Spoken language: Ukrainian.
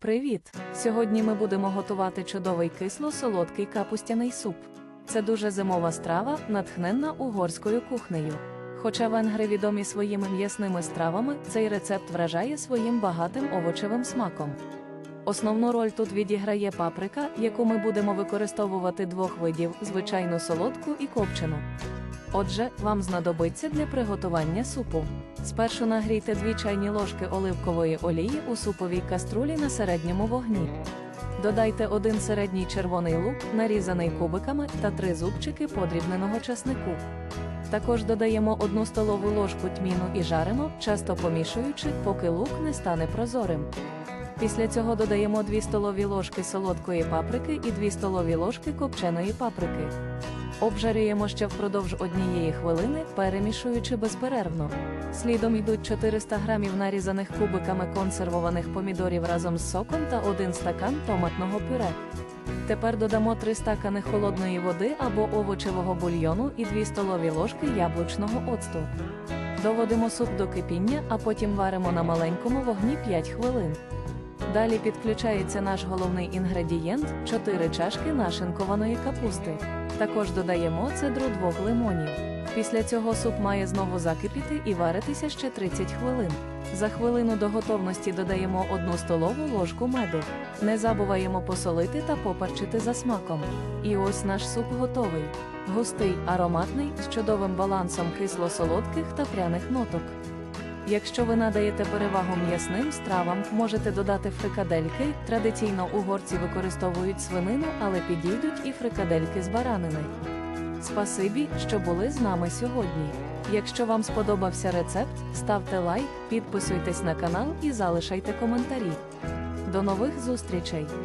Привіт! Сьогодні ми будемо готувати чудовий кисло-солодкий капустяний суп. Це дуже зимова страва, натхненна угорською кухнею. Хоча венгри відомі своїми м'ясними стравами, цей рецепт вражає своїм багатим овочевим смаком. Основну роль тут відіграє паприка, яку ми будемо використовувати двох видів звичайну солодку і копчену. Отже, вам знадобиться для приготування супу. Спершу нагрійте 2 чайні ложки оливкової олії у суповій каструлі на середньому вогні. Додайте один середній червоний лук, нарізаний кубиками, та три зубчики подрібненого часнику. Також додаємо одну столову ложку тміну і жаримо, часто помішуючи, поки лук не стане прозорим. Після цього додаємо 2 столові ложки солодкої паприки і 2 столові ложки копченої паприки. Обжарюємо ще впродовж однієї хвилини, перемішуючи безперервно. Слідом йдуть 400 грамів нарізаних кубиками консервованих помідорів разом з соком та 1 стакан томатного пюре. Тепер додамо 3 стакани холодної води або овочевого бульйону і 2 столові ложки яблучного оцту. Доводимо суп до кипіння, а потім варимо на маленькому вогні 5 хвилин. Далі підключається наш головний інгредієнт 4 чашки нашинкованої капусти. Також додаємо цедру двох лимонів. Після цього суп має знову закипіти і варитися ще 30 хвилин. За хвилину до готовності додаємо 1 столову ложку меду. Не забуваємо посолити та поперчити за смаком. І ось наш суп готовий. Густий, ароматний, з чудовим балансом кисло-солодких та пряних ноток. Якщо ви надаєте перевагу м'ясним стравам, можете додати фрикадельки. Традиційно угорці використовують свинину, але підійдуть і фрикадельки з баранини. Спасибі, що були з нами сьогодні. Якщо вам сподобався рецепт, ставте лайк, підписуйтесь на канал і залишайте коментарі. До нових зустрічей!